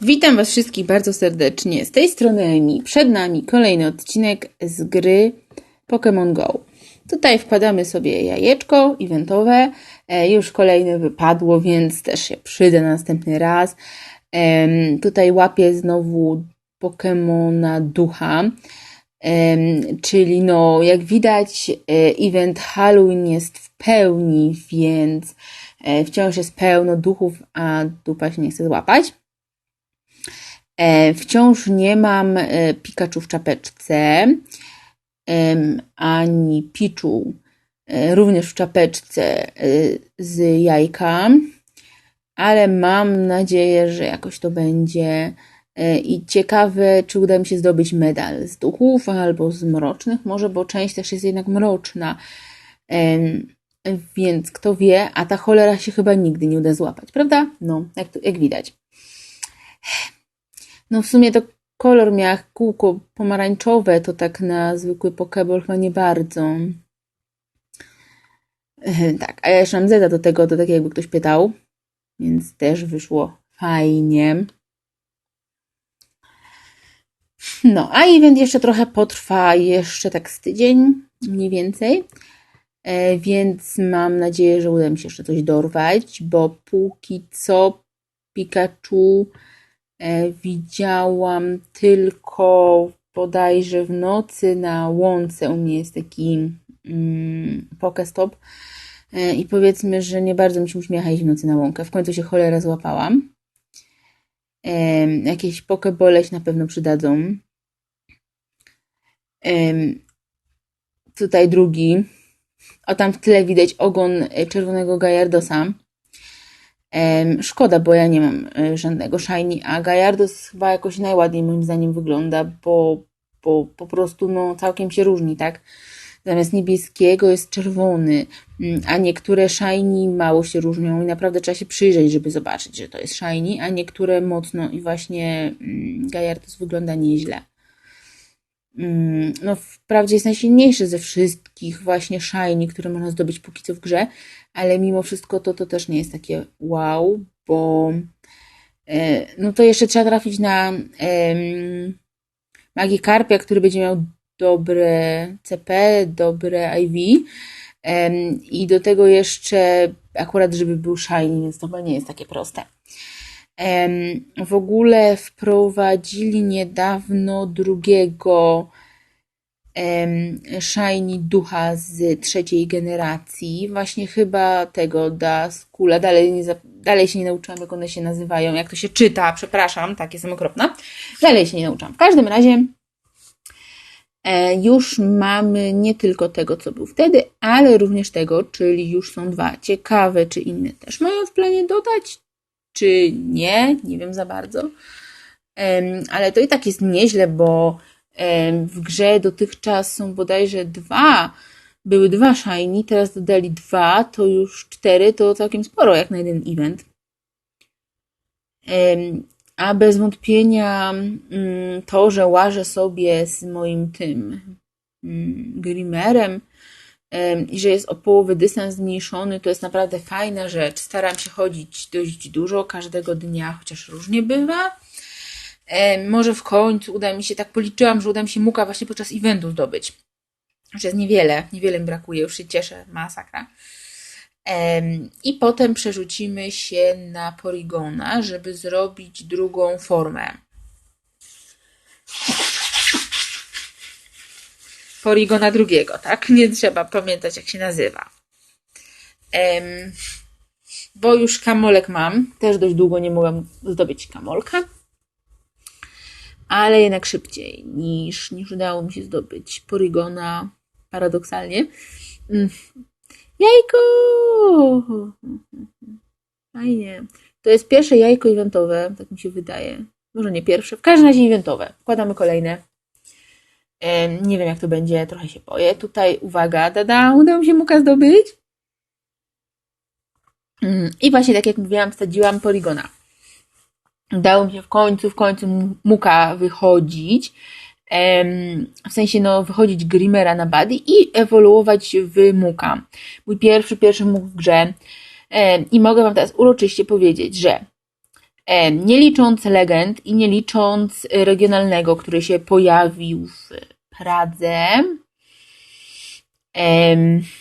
Witam Was wszystkich bardzo serdecznie. Z tej strony Emi. Przed nami kolejny odcinek z gry Pokémon Go. Tutaj wkładamy sobie jajeczko eventowe. E, już kolejne wypadło, więc też się przyda na następny raz. Tutaj łapię znowu Pokemona Ducha. Czyli no, jak widać, e, event Halloween jest w pełni, więc e, wciąż jest pełno duchów, a dupa się nie chce złapać. Wciąż nie mam Pikachu w czapeczce, ani Pichu również w czapeczce e, z jajka, ale mam nadzieję, że jakoś to będzie. E, I ciekawe, czy uda mi się zdobyć medal z duchów albo z mrocznych, może, bo część też jest jednak mroczna. Więc kto wie, a ta cholera się chyba nigdy nie uda złapać, prawda? No, jak, jak widać. No w sumie to kolor miał kółko pomarańczowe, to tak na zwykły pokeball chyba nie bardzo. Tak, a ja jeszcze mam Zeda do tego, to tak jakby ktoś pytał, więc też wyszło fajnie. No, a event jeszcze trochę potrwa, jeszcze tak z tydzień mniej więcej, e, więc mam nadzieję, że uda mi się jeszcze coś dorwać, bo póki co Pikachu E, widziałam tylko bodajże w nocy na łące. U mnie jest taki Pokestop. E, I powiedzmy, że nie bardzo mi się uśmiecha w nocy na łąkę. W końcu się cholera złapałam. Jakieś pokebole się na pewno przydadzą. Tutaj drugi. O tam w tle widać ogon e, czerwonego Gajardosa. Szkoda, bo ja nie mam e, żadnego shiny, a Gallardos chyba jakoś najładniej moim zdaniem wygląda, bo, bo po prostu no, całkiem się różni, tak? Zamiast niebieskiego jest czerwony, mm, a niektóre shiny mało się różnią i naprawdę trzeba się przyjrzeć, żeby zobaczyć, że to jest shiny, a niektóre mocno i właśnie mm, Gallardos wygląda nieźle. Mm, No, wprawdzie jest najsilniejszy ze wszystkich właśnie shiny, które można zdobyć póki co w grze, ale mimo wszystko to, to też nie jest takie wow, bo e, no to jeszcze trzeba trafić na em, Magikarpia, który będzie miał dobre CP, dobre IV i do tego jeszcze akurat, żeby był shiny, więc to chyba nie jest takie proste. W ogóle wprowadzili niedawno drugiego Shiny Ducha z trzeciej generacji. Właśnie chyba tego da Skula. Dalej, nie, dalej się nie nauczyłam, jak one się nazywają, jak to się czyta. Przepraszam, tak, jestem okropna. Dalej się nie nauczyłam. W każdym razie już mamy nie tylko tego, co był wtedy, ale również tego, czyli już są dwa. Ciekawe, czy inne też mają w planie dodać, czy nie, nie wiem za bardzo. Ale to i tak jest nieźle, bo w grze dotychczas są bodajże dwa, były dwa shiny, teraz dodali dwa, to już cztery, to całkiem sporo jak na jeden event. A bez wątpienia mm, to, że łażę sobie z moim tym mm, Grimerem em, i że jest o połowę dystans zmniejszony, to jest naprawdę fajna rzecz. Staram się chodzić dość dużo każdego dnia, chociaż różnie bywa. Może w końcu uda mi się, tak policzyłam, że uda mi się muka właśnie podczas eventu zdobyć. Już jest niewiele, niewiele mi brakuje, już się cieszę, masakra. I potem przerzucimy się na Porygona, żeby zrobić drugą formę. Porygona drugiego, tak? Nie trzeba pamiętać, jak się nazywa. Bo już kamolek mam. Też dość długo nie mogłam zdobyć kamolka. Ale jednak szybciej niż, niż udało mi się zdobyć Porygona. Paradoksalnie. Jajko! Fajnie. To jest pierwsze jajko eventowe, tak mi się wydaje. Może nie pierwsze, w każdym razie eventowe. Wkładamy kolejne. Nie wiem, jak to będzie, trochę się boję. Tutaj, uwaga, dada, udało mi się muka zdobyć. Mm, I właśnie tak jak mówiłam, wsadziłam Polygona. Udało mi się w końcu, w końcu Muka wychodzić. W sensie, no, wychodzić Grimera na Buddy i ewoluować w Muka. Mój pierwszy, pierwszy Muk w grze. I mogę Wam teraz uroczyście powiedzieć, że nie licząc legend i nie licząc regionalnego, który się pojawił w Pradze,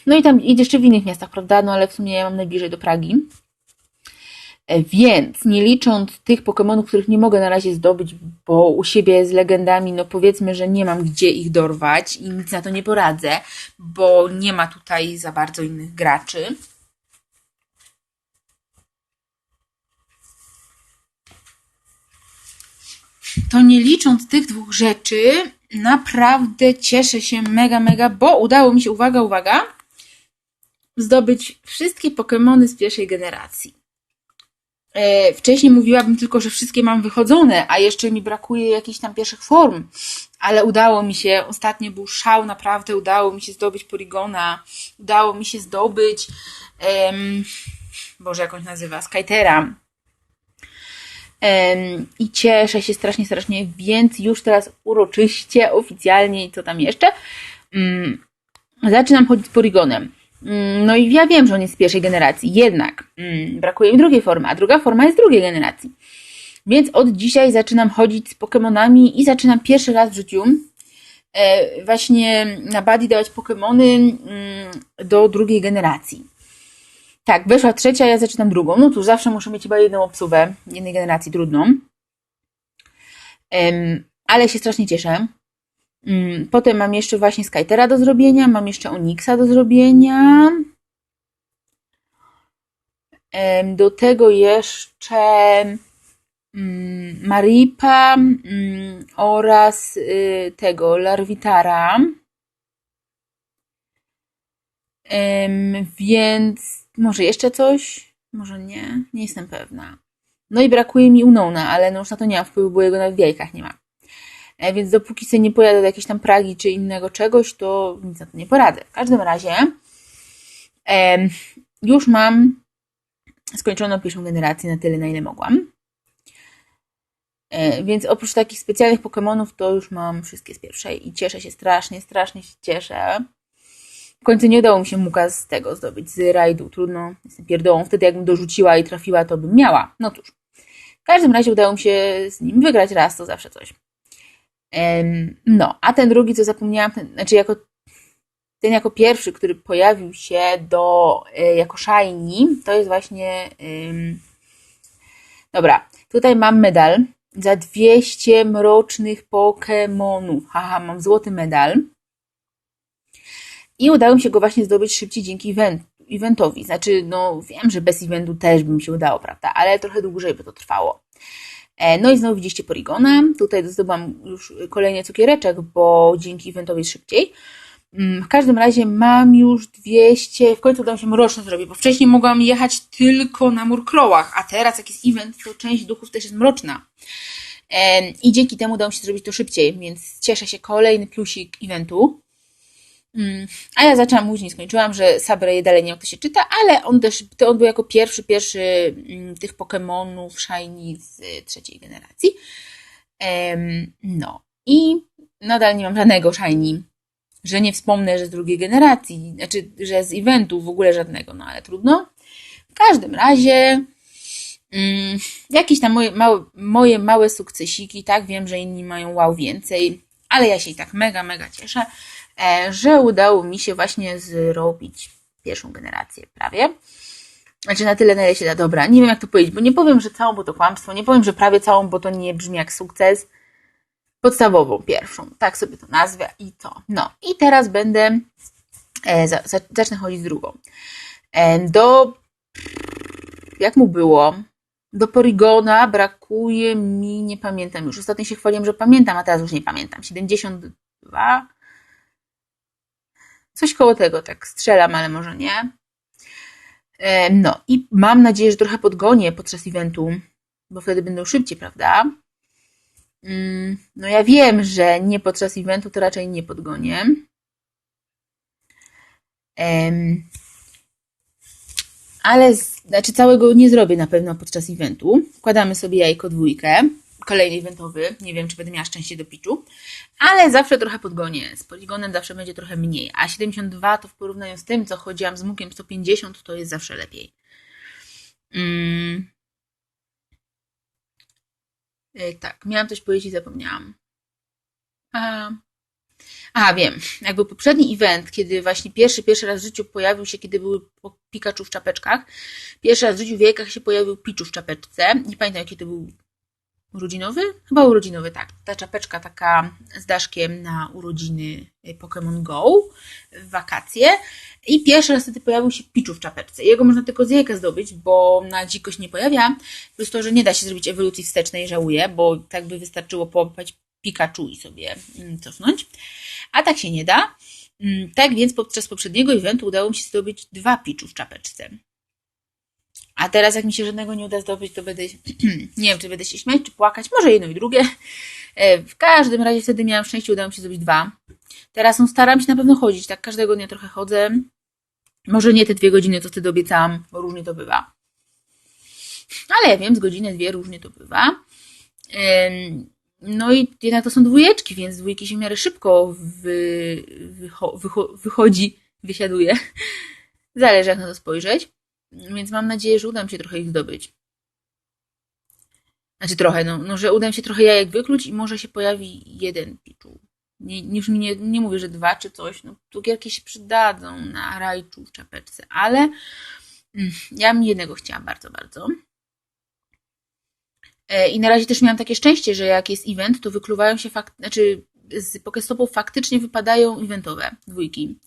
no i tam i jeszcze w innych miastach, prawda? No ale w sumie ja mam najbliżej do Pragi. E, Więc nie licząc tych Pokemonów, których nie mogę na razie zdobyć, bo u siebie z legendami, no powiedzmy, że nie mam gdzie ich dorwać i nic na to nie poradzę, bo nie ma tutaj za bardzo innych graczy. To nie licząc tych dwóch rzeczy, naprawdę cieszę się mega, mega, bo udało mi się, uwaga, uwaga, zdobyć wszystkie Pokemony z pierwszej generacji. E, Wcześniej mówiłabym tylko, że wszystkie mam wychodzone, a jeszcze mi brakuje jakichś tam pierwszych form. Ale udało mi się, ostatnio był szał, naprawdę udało mi się zdobyć Polygona, udało mi się zdobyć, em, Boże, jak on się nazywa, Skytera. Em, I cieszę się strasznie, strasznie, więc już teraz uroczyście, oficjalnie i co tam jeszcze, mm, zaczynam chodzić z Polygonem. Mm, No i ja wiem, że on jest z pierwszej generacji, jednak mm, brakuje mi drugiej formy, a druga forma jest drugiej generacji. Więc od dzisiaj zaczynam chodzić z Pokemonami i zaczynam pierwszy raz w życiu e, właśnie na Buddy dawać Pokemony mm, do drugiej generacji. Tak, weszła trzecia, ja zaczynam drugą. No tu zawsze muszę mieć chyba jedną obsługę jednej generacji, trudną. Em, ale się strasznie cieszę. Mm, Potem mam jeszcze właśnie Skytera do zrobienia, mam jeszcze Onyxa do zrobienia. Do tego jeszcze mm, Maripa mm, oraz y, tego Larvitara. Więc może jeszcze coś? Może nie? Nie jestem pewna. No i brakuje mi Unona, ale no już na to nie mam wpływu, bo jego nawet w jajkach nie ma. E, Więc dopóki sobie nie pojadę do jakiejś tam Pragi czy innego czegoś, to nic na to nie poradzę. W każdym razie już mam skończoną pierwszą generację na tyle, na ile mogłam. E, Więc oprócz takich specjalnych Pokemonów, to już mam wszystkie z pierwszej i cieszę się strasznie, strasznie się cieszę. W końcu nie udało mi się Muka z tego zdobyć, z rajdu. Trudno, jestem pierdołą. Wtedy jakbym dorzuciła i trafiła, to bym miała. No cóż. W każdym razie udało mi się z nim wygrać raz, to zawsze coś. No, a ten drugi, co zapomniałam, ten, znaczy jako ten jako pierwszy, który pojawił się do, e, jako shiny, to jest właśnie dobra, tutaj mam medal za 200 mrocznych Pokemonów. Haha, mam złoty medal. I udało mi się go właśnie zdobyć szybciej dzięki event, eventowi. Znaczy, no wiem, że bez eventu też by mi się udało, prawda? Ale trochę dłużej by to trwało. E, No i znowu widzieliście Polygona. Tutaj zdobyłam już kolejny cukiereczek, bo dzięki eventowi jest szybciej. Mm, W każdym razie mam już 200, w końcu udało się mroczne zrobić, bo wcześniej mogłam jechać tylko na murkrołach, a teraz jak jest event, to część duchów też jest mroczna. Em, I dzięki temu udało się zrobić to szybciej, więc cieszę się, kolejny plusik eventu. Mm, A ja zaczęłam nie skończyłam, że Sabre dalej nie jak to się czyta, ale on też, to on był jako pierwszy, pierwszy mm, tych Pokemonów Shiny z trzeciej generacji. No i nadal nie mam żadnego Shiny, że nie wspomnę, że z drugiej generacji, znaczy, że z eventu w ogóle żadnego, no ale trudno. W każdym razie mm, jakieś tam moje małe, moje małe sukcesiki, tak, wiem, że inni mają wow więcej, ale ja się i tak mega, mega cieszę, że udało mi się właśnie zrobić pierwszą generację prawie. Znaczy na tyle, na ile się da. Dobra, nie wiem jak to powiedzieć, bo nie powiem, że całą, bo to kłamstwo, nie powiem, że prawie całą, bo to nie brzmi jak sukces. Podstawową, pierwszą, tak sobie to nazwę i to. No i teraz będę, e, za, za, zacznę chodzić drugą. E, do, jak mu było, do Porygona brakuje mi, nie pamiętam już, ostatnio się chwaliłem, że pamiętam, a teraz już nie pamiętam, 72, coś koło tego, tak strzelam, ale może nie. E, No i mam nadzieję, że trochę podgonię podczas eventu, bo wtedy będą szybciej, prawda? Mm, No ja wiem, że nie podczas eventu to raczej nie podgonię. Ale znaczy całego nie zrobię na pewno podczas eventu. Wkładamy sobie jajko dwójkę, kolejny eventowy, nie wiem czy będę miała szczęście do piczu, ale zawsze trochę podgonię, z poligonem zawsze będzie trochę mniej, a 72 to w porównaniu z tym, co chodziłam z mukiem 150, to jest zawsze lepiej. Mm. E, tak, miałam coś powiedzieć i zapomniałam. A, a, wiem. Jakby poprzedni event, kiedy właśnie pierwszy, pierwszy raz w życiu pojawił się, kiedy były Pikachu w czapeczkach. Pierwszy raz w życiu w jajkach się pojawił Pichu w czapeczce. Nie pamiętam, jaki to był urodzinowy? Chyba urodzinowy, tak. Ta czapeczka taka z daszkiem na urodziny y, Pokémon Go w wakacje. I pierwszy raz wtedy pojawił się Pichu w czapeczce. Jego można tylko z jajka zdobyć, bo na dzikość nie pojawia. Plus to, że nie da się zrobić ewolucji wstecznej, żałuję, bo tak by wystarczyło połapać Pikachu i sobie mm, cofnąć. A tak się nie da. Mm, Tak więc podczas poprzedniego eventu udało mi się zdobyć dwa Pichu w czapeczce. A teraz jak mi się żadnego nie uda zdobyć, to będę, nie wiem, czy będę się śmiać, czy płakać, może jedno i drugie. E, W każdym razie wtedy miałam szczęście, udało mi się zrobić dwa. Teraz no, staram się na pewno chodzić, tak każdego dnia trochę chodzę. Może nie te dwie godziny, co wtedy obiecałam, bo różnie to bywa. Ale ja wiem, z godziny, dwie różnie to bywa. No i jednak to są dwójeczki, więc dwójki się w miarę szybko wy, wycho, wycho, wychodzi, wysiaduje. Zależy jak na to spojrzeć. Więc mam nadzieję, że uda mi się trochę ich zdobyć. Znaczy trochę, no, no że uda mi się trochę jajek wykluć i może się pojawi jeden piczu. Nie, mi nie, nie mówię, że dwa czy coś. No, cukierki się przydadzą na rajczu w czapeczce, ale mm, ja bym jednego chciała bardzo, bardzo. E, I na razie też miałam takie szczęście, że jak jest event, to wykluwają się fakt, znaczy z Pokestopów faktycznie wypadają eventowe dwójki.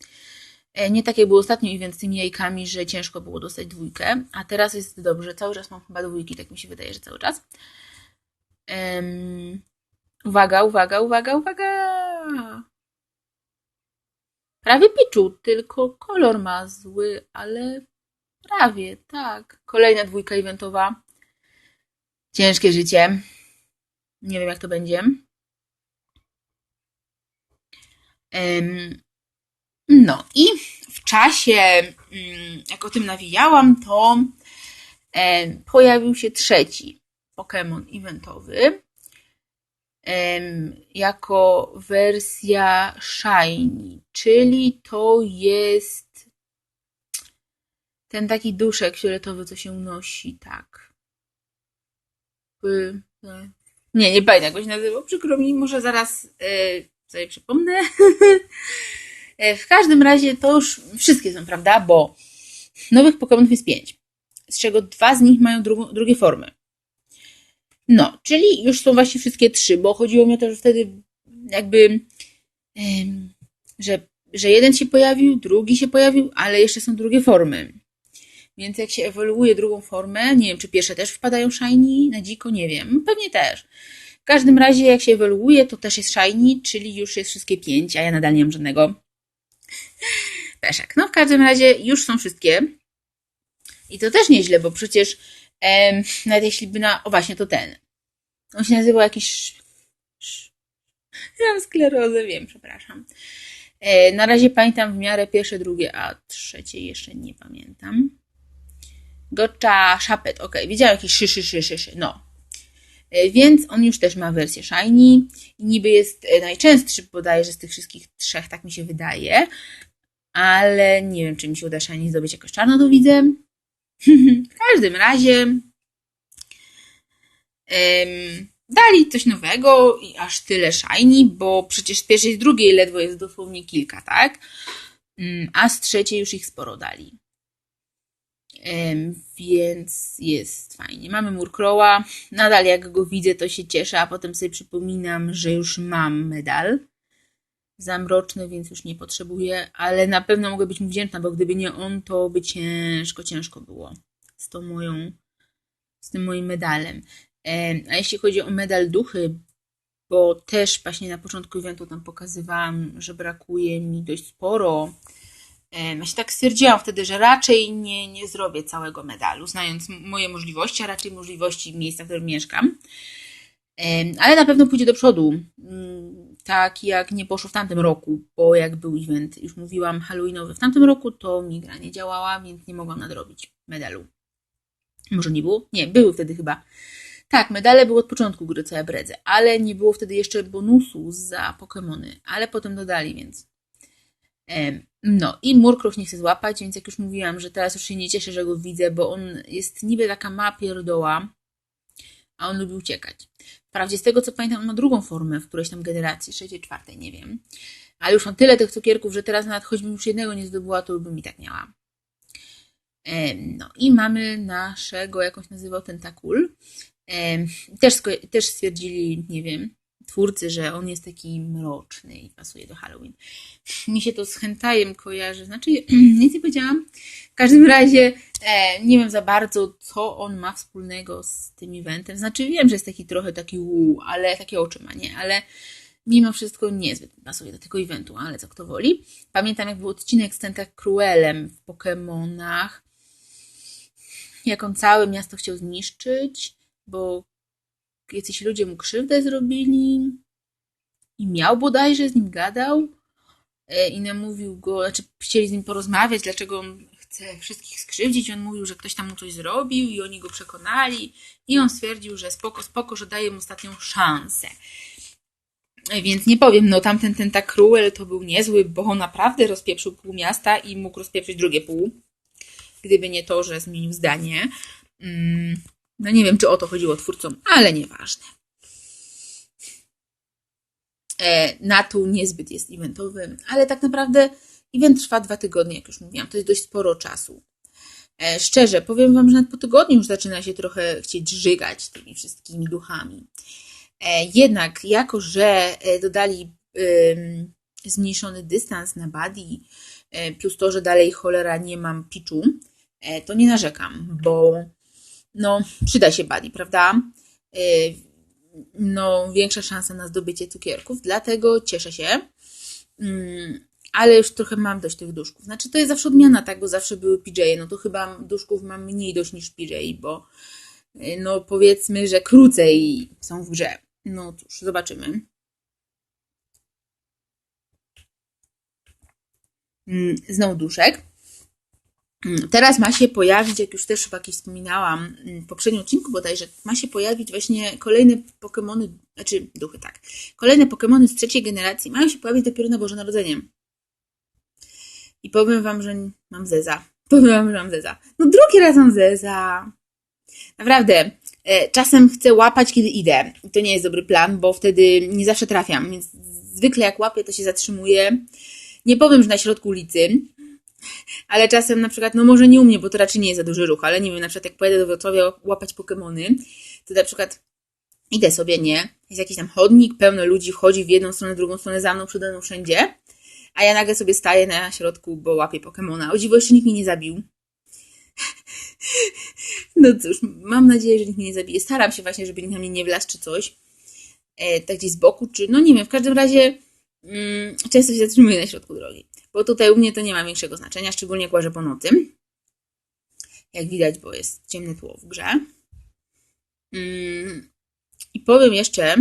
E, Nie tak jak był ostatnio event z tymi jajkami, że ciężko było dostać dwójkę, a teraz jest dobrze. Cały czas mam chyba dwójki, tak mi się wydaje, że cały czas. Em, uwaga, uwaga, uwaga, uwaga! Prawie Pichu, tylko kolor ma zły, ale prawie, tak. Kolejna dwójka eventowa. Ciężkie życie. Nie wiem, jak to będzie. Em, no i w czasie, mm, jak o tym nawijałam, to em, pojawił się trzeci Pokémon eventowy jako wersja Shiny, czyli to jest ten taki duszek fioletowy, co się unosi, tak. E, Nie, nie pamiętam jak go się nazywał, przykro mi, może zaraz e, sobie przypomnę. E, W każdym razie to już wszystkie są, prawda? Bo nowych Pokémonów jest pięć, z czego dwa z nich mają drugie formy. No, czyli już są właśnie wszystkie trzy, bo chodziło mi o to, że wtedy jakby, że, że jeden się pojawił, drugi się pojawił, ale jeszcze są drugie formy. Więc jak się ewoluuje drugą formę, nie wiem, czy pierwsze też wpadają shiny na dziko, nie wiem, pewnie też. W każdym razie, jak się ewoluuje, to też jest shiny, czyli już jest wszystkie pięć, a ja nadal nie mam żadnego. Peszek. No w każdym razie już są wszystkie. I to też nieźle, bo przecież em, nawet jeśli by na... O właśnie, to ten. On się nazywał jakiś... Ja mam sklerozę, wiem, przepraszam. E, na razie pamiętam w miarę pierwsze, drugie, a trzecie jeszcze nie pamiętam. Gotcha Szapet, ok, wiedziałam jakiś szy, szy, szy, szy, szy, no. E, Więc on już też ma wersję Shiny niby jest e, najczęstszy bodajże z tych wszystkich trzech, tak mi się wydaje. Ale nie wiem, czy mi się uda Shiny zdobyć jakoś czarno, to widzę. w każdym razie dali coś nowego i aż tyle Shiny, bo przecież z pierwszej i drugiej ledwo jest dosłownie kilka, tak? Mm, A z trzeciej już ich sporo dali. Więc jest fajnie. Mamy Murkroła. Nadal jak go widzę, to się cieszę, a potem sobie przypominam, że już mam medal. Zamroczny, więc już nie potrzebuję, ale na pewno mogę być mu wdzięczna, bo gdyby nie on, to by ciężko, ciężko było z tą moją, z tym moim medalem. Em, A jeśli chodzi o medal duchy, bo też właśnie na początku eventu tam pokazywałam, że brakuje mi dość sporo. Ja się tak stwierdziłam wtedy, że raczej nie, nie zrobię całego medalu, znając moje możliwości, a raczej możliwości miejsca, w którym mieszkam. Ale na pewno pójdzie do przodu. Tak jak nie poszło w tamtym roku, bo jak był event, już mówiłam, Halloweenowy w tamtym roku, to mi gra nie działała, więc nie mogłam nadrobić medalu. Może nie było? Nie, były wtedy chyba. Tak, medale były od początku gry, co ja bredzę, ale nie było wtedy jeszcze bonusu za Pokémony, ale potem dodali, więc. No i Murkrow nie chce złapać, więc jak już mówiłam, że teraz już się nie cieszę, że go widzę, bo on jest niby taka ma pierdoła, a on lubi uciekać. Wprawdzie z tego co pamiętam, on ma drugą formę w którejś tam generacji, trzeciej, czwartej, nie wiem. Ale już mam tyle tych cukierków, że teraz nawet choćbym już jednego nie zdobyła, to bym i tak miała. No i mamy naszego, jak on się nazywał, tentakul. Też, też stwierdzili, nie wiem, twórcy, że on jest taki mroczny i pasuje do Halloween. Mi się to z hentajem kojarzy, znaczy nic nie powiedziałam. W każdym razie e, nie wiem za bardzo, co on ma wspólnego z tym eventem. Znaczy wiem, że jest taki trochę taki uu, ale takie oczy ma, nie? Ale mimo wszystko niezbyt pasuje do tego eventu, ale co kto woli. Pamiętam, jak był odcinek z Tentacruelem w Pokémonach, jak on całe miasto chciał zniszczyć, bo jacyś ludzie mu krzywdę zrobili i miał bodajże, z nim gadał e, i namówił go, znaczy chcieli z nim porozmawiać, dlaczego on chce wszystkich skrzywdzić. On mówił, że ktoś tam mu coś zrobił i oni go przekonali i on stwierdził, że spoko, spoko, że daje mu ostatnią szansę. E, Więc nie powiem, no tamten ten tak cruel to był niezły, bo on naprawdę rozpieprzył pół miasta i mógł rozpieprzyć drugie pół. Gdyby nie to, że zmienił zdanie. Mm, no nie wiem, czy o to chodziło twórcom, ale nieważne. E, Natu niezbyt jest eventowy, ale tak naprawdę event trwa dwa tygodnie, jak już mówiłam. To jest dość sporo czasu. E, Szczerze, powiem Wam, że nawet po tygodniu już zaczyna się trochę chcieć żygać tymi wszystkimi duchami. E, Jednak, jako że dodali zmniejszony dystans na buddy, e, plus to, że dalej cholera nie mam piczu, to nie narzekam, bo no, przyda się buddy, prawda? E, No, większa szansa na zdobycie cukierków, dlatego cieszę się. Mm, Ale już trochę mam dość tych duszków. Znaczy, to jest zawsze odmiana, tak, bo zawsze były PJ. No to chyba duszków mam mniej dość niż PJ, bo e, no powiedzmy, że krócej są w grze. No cóż, zobaczymy. Mm, Znowu duszek. Mm, Teraz ma się pojawić, jak już też kiedyś wspominałam mm, w poprzednim odcinku bodajże, ma się pojawić właśnie kolejne Pokémony, znaczy duchy, tak. Kolejne Pokémony z trzeciej generacji mają się pojawić dopiero na Boże Narodzenie. I powiem wam, że mam zeza. Powiem wam, że mam zeza. No drugi raz mam zeza. Naprawdę. E, Czasem chcę łapać, kiedy idę. I to nie jest dobry plan, bo wtedy nie zawsze trafiam. Więc zwykle jak łapię, to się zatrzymuję. Nie powiem, że na środku ulicy, ale czasem na przykład, no może nie u mnie, bo to raczej nie jest za duży ruch, ale nie wiem, na przykład jak pojadę do Wrocławia łapać Pokemony, to na przykład idę sobie, nie? Jest jakiś tam chodnik, pełno ludzi wchodzi w jedną stronę, drugą stronę, za mną, przede mną, wszędzie. A ja nagle sobie staję na środku, bo łapię Pokemona. O dziwo, jeszcze nikt mnie nie zabił. No cóż, mam nadzieję, że nikt mnie nie zabije. Staram się właśnie, żeby nikt na mnie nie wlazł czy coś. E, tak gdzieś z boku, czy no nie wiem, w każdym razie mm, często się zatrzymuję na środku drogi. Bo tutaj u mnie to nie ma większego znaczenia, szczególnie łażę po nocy. Jak widać, bo jest ciemne tło w grze. Mm, I powiem jeszcze,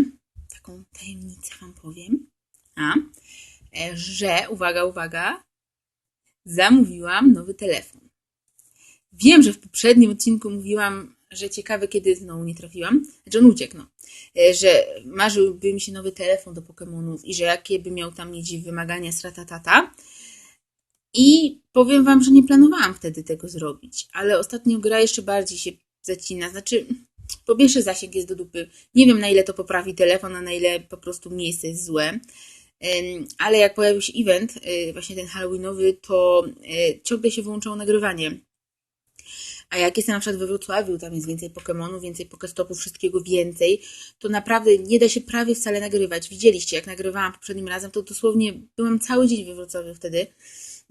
taką tajemnicę wam powiem, a, e, że, uwaga, uwaga, zamówiłam nowy telefon. Wiem, że w poprzednim odcinku mówiłam, że ciekawe, kiedy znowu nie trafiłam. Znaczy on uciekł, no. E, Że marzyłby mi się nowy telefon do Pokémonów i że jakie by miał tam mieć wymagania stratatata. I powiem wam, że nie planowałam wtedy tego zrobić, ale ostatnio gra jeszcze bardziej się zacina. Znaczy, po pierwsze zasięg jest do dupy. Nie wiem, na ile to poprawi telefon, a na ile po prostu miejsce jest złe. Ale jak pojawił się event, y, właśnie ten Halloweenowy, to y, ciągle się wyłączało nagrywanie. A jak jestem na przykład we Wrocławiu, tam jest więcej Pokemonów, więcej Pokestopów, wszystkiego więcej, to naprawdę nie da się prawie wcale nagrywać. Widzieliście, jak nagrywałam poprzednim razem, to dosłownie byłam cały dzień we Wrocławiu wtedy.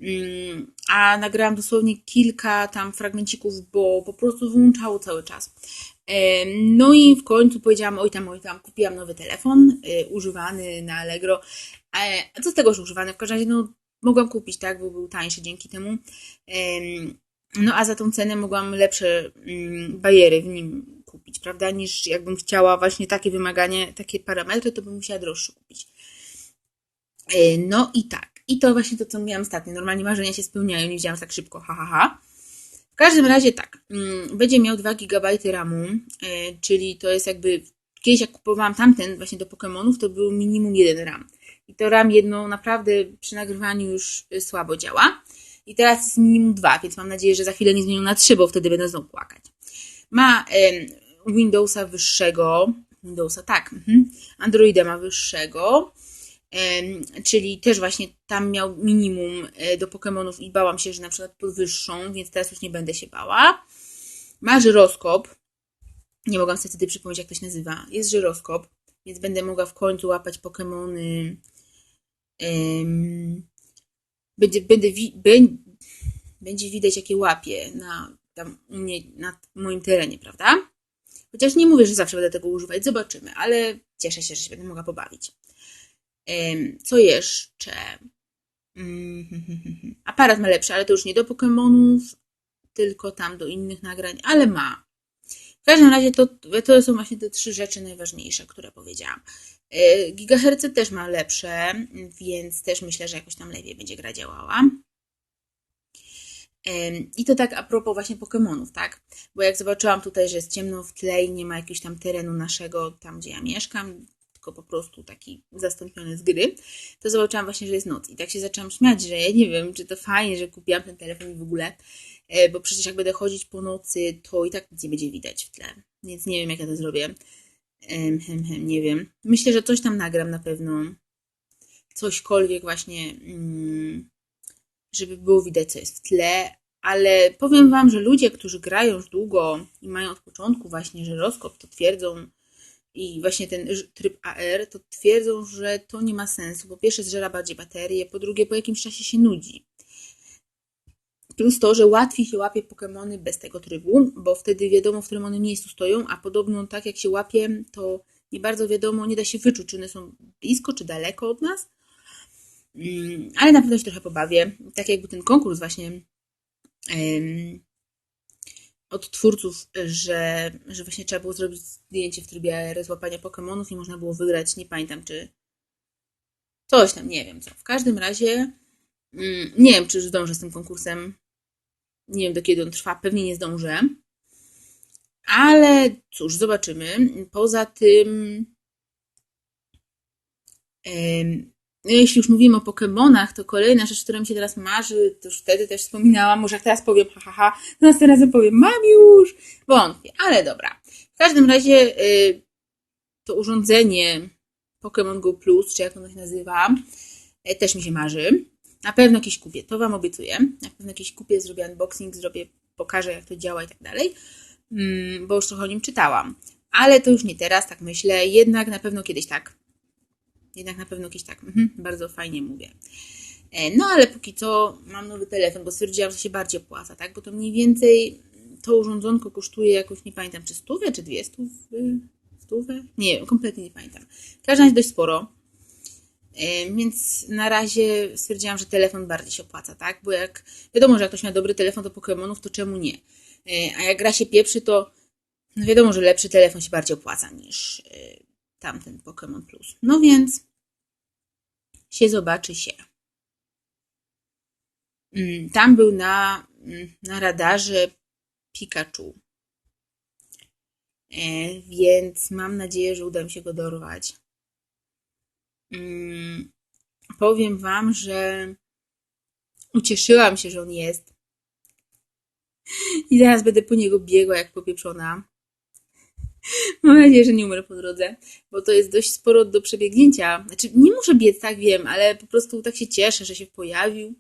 Mm, A nagrałam dosłownie kilka tam fragmencików, bo po prostu wyłączało cały czas. No i w końcu powiedziałam, oj tam, oj tam, kupiłam nowy telefon, y, używany na Allegro. E, A co z tego, że używany? W każdym razie, no, mogłam kupić, tak, bo był tańszy dzięki temu. Em, No a za tą cenę mogłam lepsze mm, bariery w nim kupić, prawda? Niż jakbym chciała właśnie takie wymaganie, takie parametry, to bym musiała droższy kupić. E, No i tak. I to właśnie to, co mówiłam ostatnio. Normalnie marzenia się spełniają, nie widziałam tak szybko, ha, ha, ha. W każdym razie tak, mm, będzie miał 2 GB RAMu, e, czyli to jest jakby, kiedyś jak kupowałam tamten właśnie do Pokémonów, to był minimum jeden RAM. I to RAM jedno naprawdę przy nagrywaniu już y, słabo działa. I teraz jest minimum dwa, więc mam nadzieję, że za chwilę nie zmienią na trzy, bo wtedy będę znowu płakać. Ma Windowsa wyższego, Windowsa tak, mhm. Androida ma wyższego, czyli też właśnie tam miał minimum e, do Pokémonów i bałam się, że na przykład podwyższą, więc teraz już nie będę się bała. Ma żyroskop, nie mogłam sobie wtedy przypomnieć, jak to się nazywa. Jest żyroskop, więc będę mogła w końcu łapać Pokémony. będzie, będę będzie widać, jakie łapie na, tam u mnie, na moim terenie, prawda? Chociaż nie mówię, że zawsze będę tego używać, zobaczymy, ale cieszę się, że się będę mogła pobawić. Co jeszcze? Aparat ma lepszy, ale to już nie do Pokémonów, tylko tam do innych nagrań, ale ma. W każdym razie to, to są właśnie te trzy rzeczy najważniejsze, które powiedziałam. E, Gigaherce też ma lepsze, więc też myślę, że jakoś tam lepiej będzie gra działała. I to tak a propos właśnie Pokémonów, tak? Bo jak zobaczyłam tutaj, że jest ciemno w tle i nie ma jakiegoś tam terenu naszego, tam gdzie ja mieszkam, tylko po prostu taki zastąpiony z gry, to zobaczyłam właśnie, że jest noc. I tak się zaczęłam śmiać, że ja nie wiem, czy to fajnie, że kupiłam ten telefon w ogóle, e, bo przecież jak będę chodzić po nocy, to i tak nic nie będzie widać w tle. Więc nie wiem, jak ja to zrobię. Em, hem, hem, nie wiem. Myślę, że coś tam nagram na pewno. Cośkolwiek właśnie, mm, żeby było widać, co jest w tle. Ale powiem Wam, że ludzie, którzy grają już długo i mają od początku właśnie żyroskop, to twierdzą, i właśnie ten tryb AR, to twierdzą, że to nie ma sensu. Po pierwsze, zżera bardziej baterię, po drugie, po jakimś czasie się nudzi. Plus to, że łatwiej się łapie Pokémony bez tego trybu, bo wtedy wiadomo, w którym one miejscu stoją, a podobno tak jak się łapie, to nie bardzo wiadomo, nie da się wyczuć, czy one są blisko, czy daleko od nas. Mm, Ale na pewno się trochę pobawię. Tak jakby ten konkurs właśnie od twórców, że, że właśnie trzeba było zrobić zdjęcie w trybie rozłapania Pokémonów i można było wygrać, nie pamiętam czy coś tam, nie wiem co. W każdym razie mm, nie wiem, czy zdążę z tym konkursem. Nie wiem, do kiedy on trwa, pewnie nie zdążę. Ale cóż, zobaczymy. Poza tym, jeśli już mówimy o Pokemonach, to kolejna rzecz, która mi się teraz marzy, to już wtedy też wspominałam, może jak teraz powiem, ha, ha, ha, to następnym razem powiem, mam już, wątpię, ale dobra. W każdym razie y, to urządzenie Pokémon Go Plus, czy jak ono się nazywa, y, też mi się marzy. Na pewno jakieś kupię, to Wam obiecuję. Na pewno jakieś kupię, zrobię unboxing, zrobię, pokażę jak to działa i tak dalej, Mm, bo już trochę o nim czytałam. Ale to już nie teraz, tak myślę, jednak na pewno kiedyś tak. Jednak na pewno kiedyś tak. Mhm, bardzo fajnie mówię. E, No ale póki co mam nowy telefon, bo stwierdziłam, że się bardziej opłaca, tak? Bo to mniej więcej to urządzonko kosztuje jakoś, nie pamiętam, czy stówę, czy dwie stówy? Stówę? Nie kompletnie nie pamiętam. W każdym razie dość sporo. E, Więc na razie stwierdziłam, że telefon bardziej się opłaca, tak? Bo jak wiadomo, że jak ktoś ma dobry telefon do Pokémonów, to czemu nie? E, A jak gra się pieprzy, to no wiadomo, że lepszy telefon się bardziej opłaca niż tamten Pokémon Plus. No więc się zobaczy się. Mm, Tam był na, mm, na radarze Pikachu. E, Więc mam nadzieję, że uda mi się go dorwać. Mm, Powiem Wam, że ucieszyłam się, że on jest. I zaraz będę po niego biegła jak popieprzona. Mam nadzieję, że nie umrę po drodze, bo to jest dość sporo do przebiegnięcia. Znaczy, nie muszę biec, tak wiem, ale po prostu tak się cieszę, że się pojawił.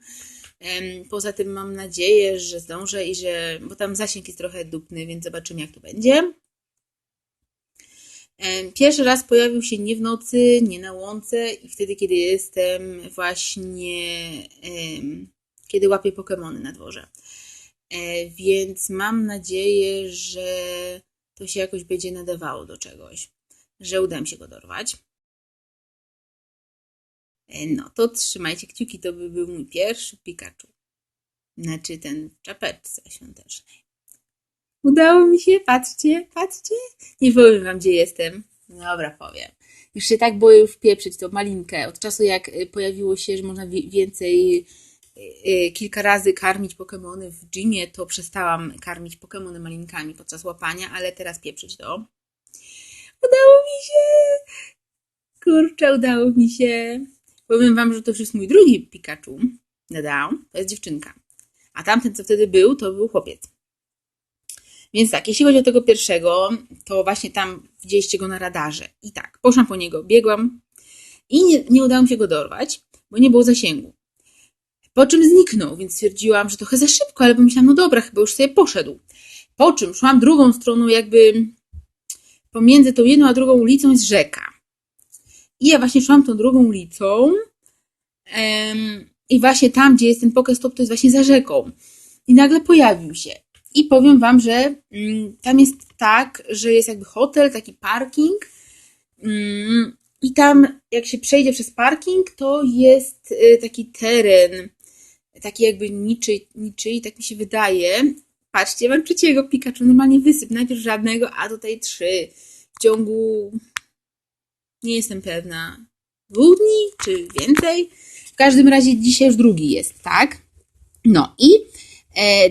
Poza tym mam nadzieję, że zdążę i że. Bo tam zasięg jest trochę dupny, więc zobaczymy, jak to będzie. Pierwszy raz pojawił się nie w nocy, nie na łące i wtedy, kiedy jestem właśnie. Kiedy łapię Pokemony na dworze. E, Więc mam nadzieję, że to się jakoś będzie nadawało do czegoś, że uda mi się go dorwać. E, No to trzymajcie kciuki, to by był mój pierwszy Pikachu. Znaczy ten w czapeczce świątecznej. Udało mi się, patrzcie, patrzcie. Nie powiem wam, gdzie jestem. Dobra, powiem. Już się tak boję już pieprzyć tą malinkę. Od czasu jak y, pojawiło się, że można wi- więcej, kilka razy karmić Pokemony w gymie, to przestałam karmić Pokemony malinkami podczas łapania, ale teraz pieprzyć to. Udało mi się! Kurczę, udało mi się. Powiem wam, że to już jest mój drugi Pikachu. Nadał. To jest dziewczynka. A tamten, co wtedy był, to był chłopiec. Więc tak, jeśli chodzi o tego pierwszego, to właśnie tam widzieliście go na radarze. I tak, poszłam po niego, biegłam i nie, nie udało mi się go dorwać, bo nie było zasięgu. Po czym zniknął, więc stwierdziłam, że trochę za szybko, ale pomyślałam, no dobra, chyba już sobie poszedł. Po czym szłam drugą stroną, jakby pomiędzy tą jedną a drugą ulicą jest rzeka. I ja właśnie szłam tą drugą ulicą em, i właśnie tam, gdzie jest ten Pokestop, to jest właśnie za rzeką. I nagle pojawił się. I powiem wam, że mm, tam jest tak, że jest jakby hotel, taki parking. Mm, I tam, jak się przejdzie przez parking, to jest y, taki teren, taki jakby niczyj, niczyj, tak mi się wydaje. Patrzcie, mam trzeciego Pikachu, normalnie wysyp, najpierw żadnego, a tutaj trzy. W ciągu, nie jestem pewna, dwóch dni, czy więcej. W każdym razie dzisiaj już drugi jest, tak? No i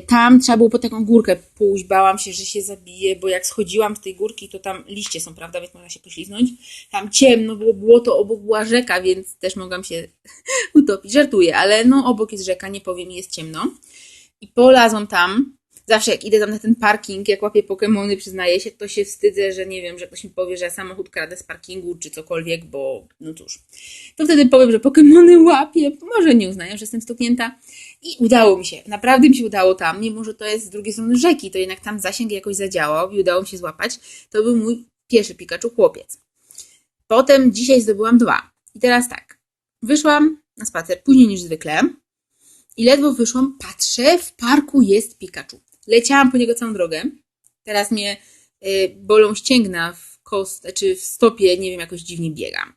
tam trzeba było po taką górkę pójść. Bałam się, że się zabije, bo jak schodziłam z tej górki, to tam liście są, prawda, więc można się pośliznąć. Tam ciemno było, błoto, obok była rzeka, więc też mogłam się utopić. Żartuję, ale no obok jest rzeka, nie powiem, jest ciemno. I polazłam tam. Zawsze jak idę tam na ten parking, jak łapię Pokemony, przyznaję się, to się wstydzę, że nie wiem, że ktoś mi powie, że samochód kradę z parkingu, czy cokolwiek, bo no cóż. To wtedy powiem, że Pokemony łapię, może nie uznają, że jestem stuknięta. I udało mi się, naprawdę mi się udało tam, mimo że to jest z drugiej strony rzeki, to jednak tam zasięg jakoś zadziałał i udało mi się złapać. To był mój pierwszy Pikachu chłopiec. Potem dzisiaj zdobyłam dwa. I teraz tak, wyszłam na spacer później niż zwykle i ledwo wyszłam, patrzę, w parku jest Pikachu. Leciałam po niego całą drogę. Teraz mnie y, bolą ścięgna w kost, czy w stopie, nie wiem, jakoś dziwnie biegam.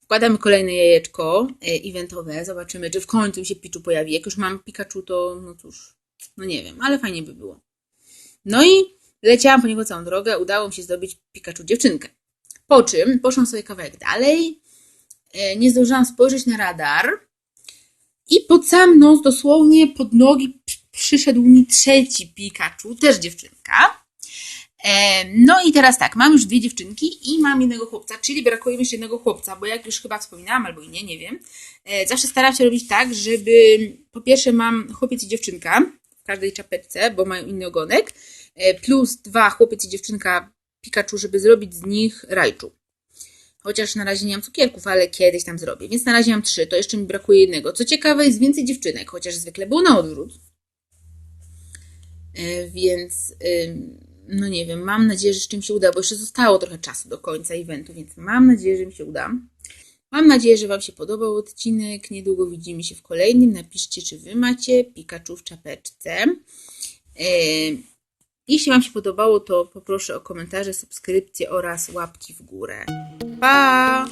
Wkładamy kolejne jajeczko y, eventowe, zobaczymy, czy w końcu się Pichu pojawi. Jak już mam Pikachu, to no cóż, no nie wiem, ale fajnie by było. No i leciałam po niego całą drogę, udało mi się zdobyć Pikachu dziewczynkę. Po czym poszłam sobie kawałek dalej, y, nie zdążyłam spojrzeć na radar i pod sam nos, dosłownie pod nogi przyszedł mi trzeci Pikachu, też dziewczynka. E, No i teraz tak, mam już dwie dziewczynki i mam jednego chłopca, czyli brakuje mi jeszcze jednego chłopca, bo jak już chyba wspominałam, albo i nie, nie wiem, e, zawsze staram się robić tak, żeby po pierwsze mam chłopiec i dziewczynka w każdej czapeczce, bo mają inny ogonek, e, plus dwa chłopiec i dziewczynka Pikachu, żeby zrobić z nich Raichu. Chociaż na razie nie mam cukierków, ale kiedyś tam zrobię. Więc na razie mam trzy, to jeszcze mi brakuje jednego. Co ciekawe, jest więcej dziewczynek, chociaż zwykle było na odwrót. E, Więc, no nie wiem, mam nadzieję, że jeszcze mi się uda, bo jeszcze zostało trochę czasu do końca eventu, więc mam nadzieję, że mi się uda. Mam nadzieję, że Wam się podobał odcinek. Niedługo widzimy się w kolejnym. Napiszcie, czy Wy macie Pikachu w czapeczce. E, Jeśli Wam się podobało, to poproszę o komentarze, subskrypcje oraz łapki w górę. Pa!